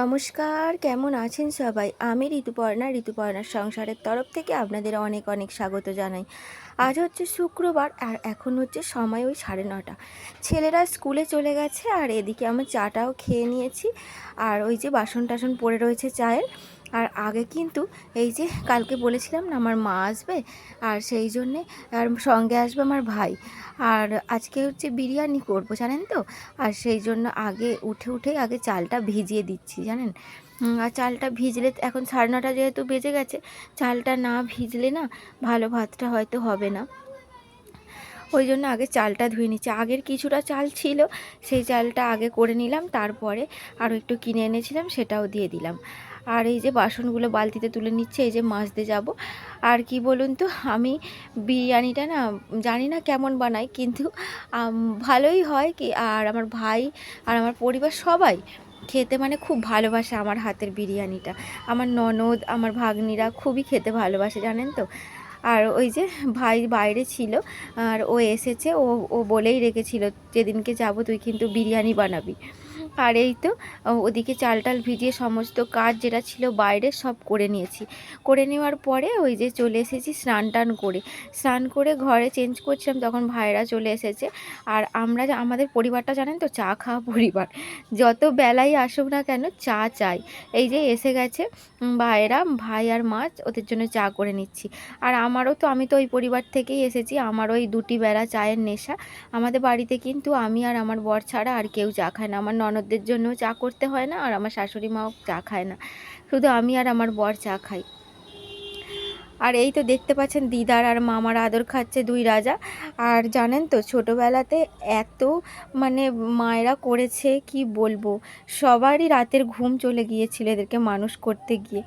নমস্কার, কেমন আছেন সবাই? আমি ঋতুপর্ণা, ঋতুপর্ণার সংসারের তরফ থেকে আপনাদের অনেক অনেক স্বাগত জানাই। আজ হচ্ছে শুক্রবার আর এখন হচ্ছে সময় ওই সাড়ে নটা। ছেলেরা স্কুলে চলে গেছে আর এদিকে আমার চাটাও খেয়ে নিয়েছি। আর ওই যে বাসন টাসন পড়ে রয়েছে চায়ের। আর আগে কিন্তু এই যে কালকে বলেছিলাম না আমার মা আসবে, আর সেই জন্যে আর সঙ্গে আসবে আমার ভাই। আর আজকে হচ্ছে বিরিয়ানি করব, জানেন তো? আর সেই জন্য আগে উঠে উঠেই আগে চালটা ভিজিয়ে দিচ্ছি, জানেন? আর চালটা ভিজলে এখন সাড়ে নটা যেহেতু বেজে গেছে, চালটা না ভিজলে না ভালো ভাতটা হয়তো হবে না। ওই জন্য আগে চালটা ধুয়ে নিচ্ছি। আগের কিছুটা চাল ছিল, সেই চালটা আগে করে নিলাম, তারপরে আরও একটু কিনে এনেছিলাম, সেটাও দিয়ে দিলাম। আর এই যে বাসনগুলো বালতিতে তুলে নিচ্ছে, এই যে মাজতে যাব। আর কি বলুন তো, আমি বিরিয়ানিটা না, জানি না কেমন বানাই, কিন্তু ভালোই হয় কি, আর আমার ভাই আর আমার পরিবার সবাই খেতে মানে খুব ভালোবাসে আমার হাতের বিরিয়ানিটা। আমার ননদ, আমার ভাগ্নিরা খুবই খেতে ভালোবাসে, জানেন তো? আর ওই যে ভাই বাইরে ছিল, আর ও এসেছে, ও ও বলেই রেখেছিল, যেদিনকে যাব তুই কিন্তু বিরিয়ানি বানাবি। আর এই তো ওদিকে চাল টাল ভিজিয়ে সমস্ত কাজ যেটা ছিল বাইরে সব করে নিয়েছি। করে নেওয়ার পরে ওই যে চলে এসেছি স্নান টান করে। স্নান করে ঘরে চেঞ্জ করছিলাম তখন ভাইরা চলে এসেছে। আর আমরা আমাদের পরিবারটা জানেন তো চা খাওয়া পরিবার। যত বেলাই আসুক না কেন চা চাই। এই যে এসে গেছে উম, ভাইয়েরা ভাই আর মাছ ওদের জন্য চা করে নিচ্ছি। আর আমারও তো আমি তো ওই পরিবার থেকেই এসেছি। আমার ওই দুটি বেলা চায়ের নেশা। আমাদের বাড়িতে কিন্তু আমি আর আমার বর ছাড়া আর কেউ চা খায় না। আমার ননদদের জন্য চা করতে হয় না, আর আমার শাশুড়ি মাও চা খায় না। শুধু আমি আর আমার বর চা খাই। আর এই তো দেখতে পাচ্ছেন দিদার আর মামার আদর খাচ্ছে দুই রাজা। আর জানেন তো ছোটোবেলাতে এত মানে মায়েরা করেছে, কি বলব? সবারই রাতের ঘুম চলে গিয়েছিল এদেরকে মানুষ করতে গিয়ে।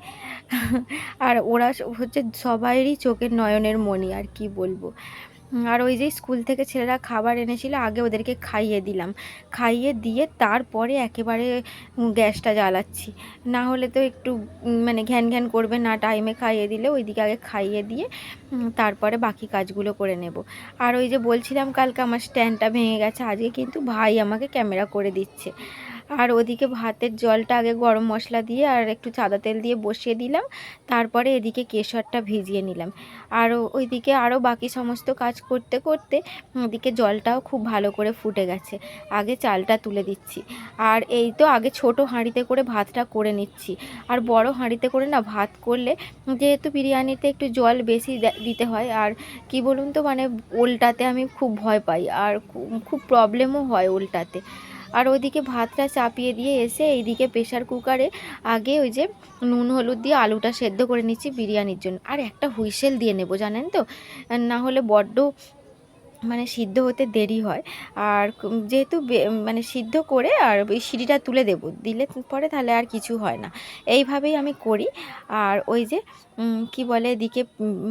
আর ওরা হচ্ছে সবারই চোখের নয়নের মণি, আর কি বলব? আর ওই যে স্কুল থেকে ছেলেরা খাবার এনেছিল, আগে ওদেরকে খাইয়ে দিলাম। খাইয়ে দিয়ে তারপরে একেবারে গ্যাসটা জ্বালাচ্ছি। না হলে তো একটু মানে ঘ্যান ঘ্যান করবে না টাইমে খাইয়ে দিলে ওইদিকে আগে খাইয়ে দিয়ে তারপরে বাকি কাজগুলো করে নেব। আর ওই যে বলছিলাম কালকে আমার স্ট্যান্ডটা ভেঙে গেছে, আজকে কিন্তু ভাই আমাকে ক্যামেরা করে দিচ্ছে। আর ওদিকে ভাতের জলটা আগে গরম মশলা দিয়ে আর একটু সাদা তেল দিয়ে বসিয়ে দিলাম। তারপরে এদিকে কেশরটা ভিজিয়ে নিলাম। আর ওইদিকে আরও বাকি সমস্ত কাজ করতে করতে ওদিকে জলটাও খুব ভালো করে ফুটে গেছে। আগে চালটা তুলে দিচ্ছি। আর এই তো আগে ছোট হাঁড়িতে করে ভাতটা করে নিচ্ছি। আর বড় হাঁড়িতে করে না ভাত করলে যেহেতু বিরিয়ানিতে একটু জল বেশি দিতে হয়। আর কি বলুন তো মানে উল্টাতে আমি খুব ভয় পাই। আর খুব প্রবলেমও হয় উল্টাতে। আর ওইদিকে ভাতটা চাপিয়ে দিয়ে এসে এইদিকে প্রেশার কুকারে আগে ওই যে নুন, হলুদ দিয়ে আলুটা সেদ্ধ করে নিচ্ছি বিরিয়ানির জন্য। আর একটা হুইসেল দিয়ে নেব, জানেন তো? না হলে বড্ড মানে সিদ্ধ হতে দেরি হয়। আর যেহেতু মানে সিদ্ধ করে আর ওই সিঁড়িটা তুলে দেব, দিলে পরে তাহলে আর কিছু হয় না। এইভাবেই আমি করি। আর ওই যে কি বলে এদিকে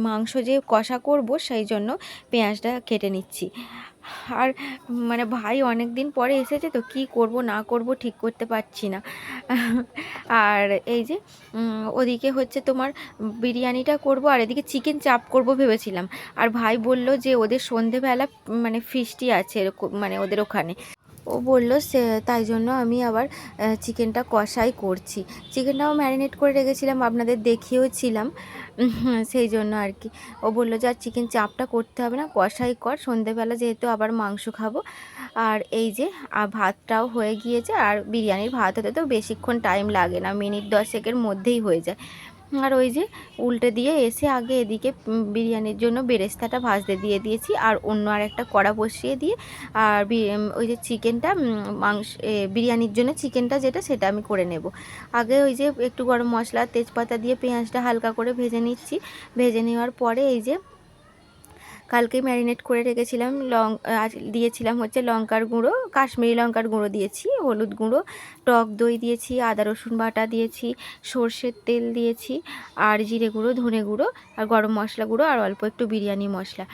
মাংস যে কষা করব, সেই জন্য পেঁয়াজটা কেটে নিচ্ছি। আর মানে ভাই অনেক দিন পরে এসেছে তো কি করব, না করব ঠিক করতে পারছি না। আর এই যে ওদিকে হচ্ছে তোমার বিরিয়ানিটা করব আর এদিকে চিকেন চাপ করব ভেবেছিলাম। আর ভাই বলল যে ওদের সন্ধেবেলা মানে ফিস্টি আছে মানে ওদের ওখানে। ও বলল, সে, তাই জন্য আমি আবার চিকেনটা কষাই করছি। চিকেনটাও ম্যারিনেট করে রেখেছিলাম, আপনাদের দেখিয়েওছিলাম সেই জন্য আর কি। ও বলল যে, আর চিকেন চাপটা করতে হবে না, কষাই কর, সন্ধেবেলা যেহেতু আবার মাংস খাব। আর এই যে, আ- ভাতটাও হয়ে গিয়েছে, আর বিরিয়ানির ভাত হতে তো বেশিক্ষণ টাইম লাগে না, মিনিট দশেকের মধ্যেই হয়ে যায়। আর ওই যে উল্টে দিয়ে এসে আগে এদিকে বিরিয়ানির জন্য বেরেস্তাটা ভাজতে দিয়ে দিয়েছি, আর অন্য আর একটা কড়া বসিয়ে দিয়ে, আর ওই যে চিকেনটা মাংস বিরিয়ানির জন্য চিকেনটা যেটা সেটা আমি করে নেব। আগে ওই যে একটু গরম মশলা, তেজপাতা দিয়ে পেঁয়াজটা হালকা করে ভেজে নিচ্ছি। ভেজে নেওয়ার পরে এই যে কালকেই ম্যারিনেট করে রেখেছিলাম লং দিয়েছিলাম হচ্ছে লঙ্কার গুঁড়ো, কাশ্মীরি লঙ্কার গুঁড়ো দিয়েছি, হলুদ গুঁড়ো, টক দই দিয়েছি, আদা, রসুন বাটা দিয়েছি, সর্ষের তেল দিয়েছি, আর জিরে গুঁড়ো, ধনে গুঁড়ো, আর গরম মশলা গুঁড়ো, আর অল্প একটু বিরিয়ানি মশলা।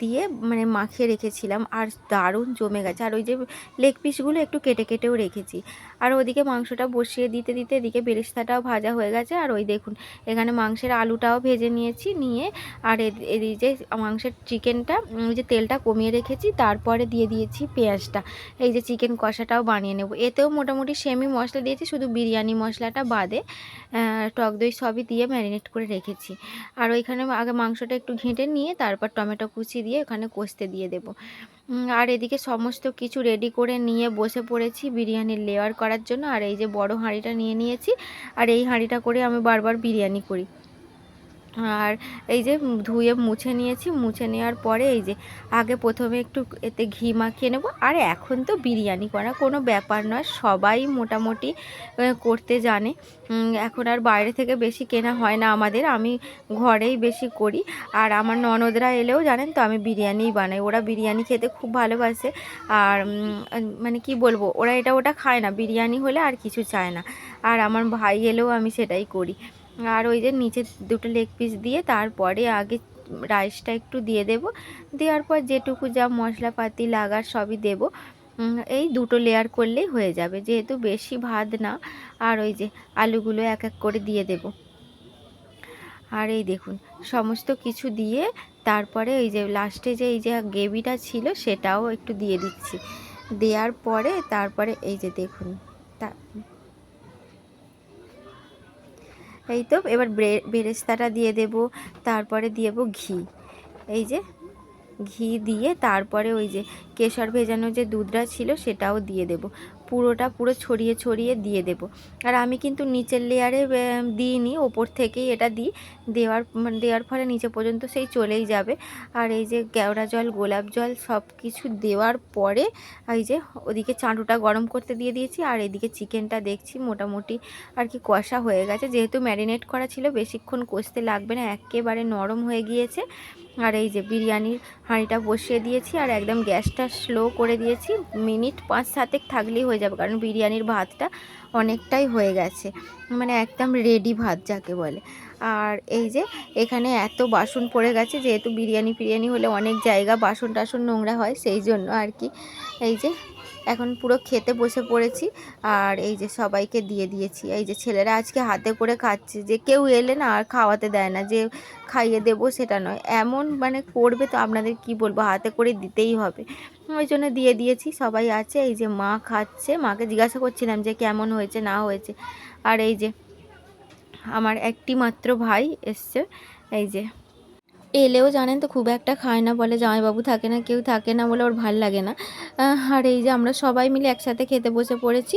দিয়ে মানে মাখিয়ে রেখেছিলাম আর দারুণ জমে গেছে। আর ওই যে লেগ পিসগুলো একটু কেটে কেটেও রেখেছি। আর ওদিকে মাংসটা বসিয়ে দিতে দিতে এদিকে বেরেস্তাটাও ভাজা হয়ে গেছে। আর ওই দেখুন এখানে মাংসের আলুটাও ভেজে নিয়েছি নিয়ে। আর এদিকে যে মাংসের চিকেনটা উম, যে তেলটা কমিয়ে রেখেছি তারপরে দিয়ে দিয়েছি পেঁয়াজটা। এই যে চিকেন কষাটাও বানিয়ে নেব। এতেও মোটামুটি সেমি মশলা দিয়েছি শুধু বিরিয়ানি মশলাটা বাদে টক দই সবই দিয়ে ম্যারিনেট করে রেখেছি। আর ওইখানে আগে মাংসটা একটু ঘেঁটে নিয়ে তারপর টমেটো কুচি দিয়ে ওখানে কষতে দিয়ে দেব। আর এদিকে সমস্ত কিছু রেডি করে নিয়ে বসে পড়েছি বিরিয়ানির লেয়ার করার জন্য। আর এই যে বড় হাঁড়িটা নিয়ে নিয়েছি। আর এই হাঁড়িটা করে আমি বারবার বিরিয়ানি করি। আর এই যে ধুয়ে মুছে নিয়েছি, মুছে নেওয়ার পরে এই যে আগে প্রথমে একটু এতে ঘি মাখিয়ে নেব। আর এখন তো বিরিয়ানি করা কোনো ব্যাপার নয়, সবাই মোটামুটি করতে জানে। এখন আর বাইরে থেকে বেশি কেনা হয় না আমাদের, আমি ঘরেই বেশি করি। আর আমার ননদরা এলেও জানেন তো, আমি বিরিয়ানিই বানাই। ওরা বিরিয়ানি খেতে খুব ভালোবাসে। আর মানে কি বলব, ওরা এটা ওটা খায় না। বিরিয়ানি হলে আর কিছু চায় না। আর আমার ভাই এলেও আমি সেটাই করি। আর ওই যে নিচে দুটো লেগ পিস দিয়ে তারপরে আগে রাইসটা একটু দিয়ে দেব। দেওয়ার পর যেটুকু যা মশলাপাতি লাগার সবই দেব। এই দুটো লেয়ার করলেই হয়ে যাবে, যেহেতু বেশি ভাত না। আর ওই যে আলুগুলো এক এক করে দিয়ে দেব। আর এই দেখুন, সমস্ত কিছু দিয়ে তারপরে এই যে লাস্টে যে এই যে গ্রেভিটা ছিল সেটাও একটু দিয়ে দিচ্ছি। দেওয়ার পরে তারপরে এই যে দেখুন, তা এই তো, এবার বেরেস্তাটা দিয়ে দেব, তারপরে দিয়ে দেবো ঘি। এই যে, ঘি দিয়ে তারপরে ওই যে কেশর ভেজানো যে দুধটা ছিল সেটাও দিয়ে দেব। পুরোটা পুরো ছড়িয়ে ছড়িয়ে দিয়ে দেব। আর আমি কিন্তু নিচের লেয়ারে দিইনি, ওপর থেকেই এটা দিই। দেওয়ার দেওয়ার ফলে নিচে পর্যন্ত সেই চলেই যাবে। আর এই যে কেওড়া জল, গোলাপ জল সব কিছু দেওয়ার পরে এই যে ওদিকে চাঁটুটা গরম করতে দিয়ে দিয়েছি। আর এদিকে চিকেনটা দেখছি মোটামুটি আর কি কষা হয়ে গেছে। যেহেতু ম্যারিনেট করা ছিল, বেশিক্ষণ কষতে লাগবে না, একেবারে নরম হয়ে গিয়েছে। আর এই যে বিরিয়ানির হাঁড়িটা বসিয়ে দিয়েছি, আর একদম গ্যাসটা স্লো করে দিয়েছি। মিনিট পাঁচ সাতেক থাকলেই হয়ে যাবে, কারণ বিরিয়ানির ভাতটা অনেকটাই হয়ে গেছে। মানে একদম রেডি ভাত, যাকে বলে। আর এই যে এখানে এত বাসন পড়ে গেছে, যেহেতু বিরিয়ানি ফিরিয়ানি হলে অনেক জায়গা বাসন টাসন নোংরা হয়, সেই জন্য আর কি। এই যে এখন পুরো খেতে বসে পড়েছি আর এই যে সবাইকে দিয়ে দিয়েছি। এই যে ছেলেরা আজকে হাতে করে খাচ্ছে, যে কেউ এলে না আর খাওয়াতে দেয় না, যে খাইয়ে দেবো সেটা নয়। এমন মানে করবে তো আপনাদের কি বলব, হাতে করে দিতেই হবে। ওই জন্য দিয়ে দিয়েছি, সবাই আছে, এই যে মা খাচ্ছে। মাকে জিজ্ঞাসা করছিলাম যে কেমন হয়েছে, না হয়েছে। আর এই যে আমার একটি মাত্র ভাই এসছে। এই যে। এলেও জানেন তো খুব একটা খায় না, বলে জামাইবাবু থাকে না, কেউ থাকে না বলে ওর ভালো লাগে না। আর এই যে আমরা সবাই মিলে একসাথে খেতে বসে পড়েছি।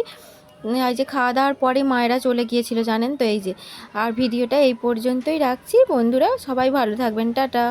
এই যে খাওয়া দাওয়ার পরে মায়েরা চলে গিয়েছিল জানেন তো এই যে। আর ভিডিওটা এই পর্যন্তই রাখছি। বন্ধুরা, সবাই ভালো থাকবেন। টাটা।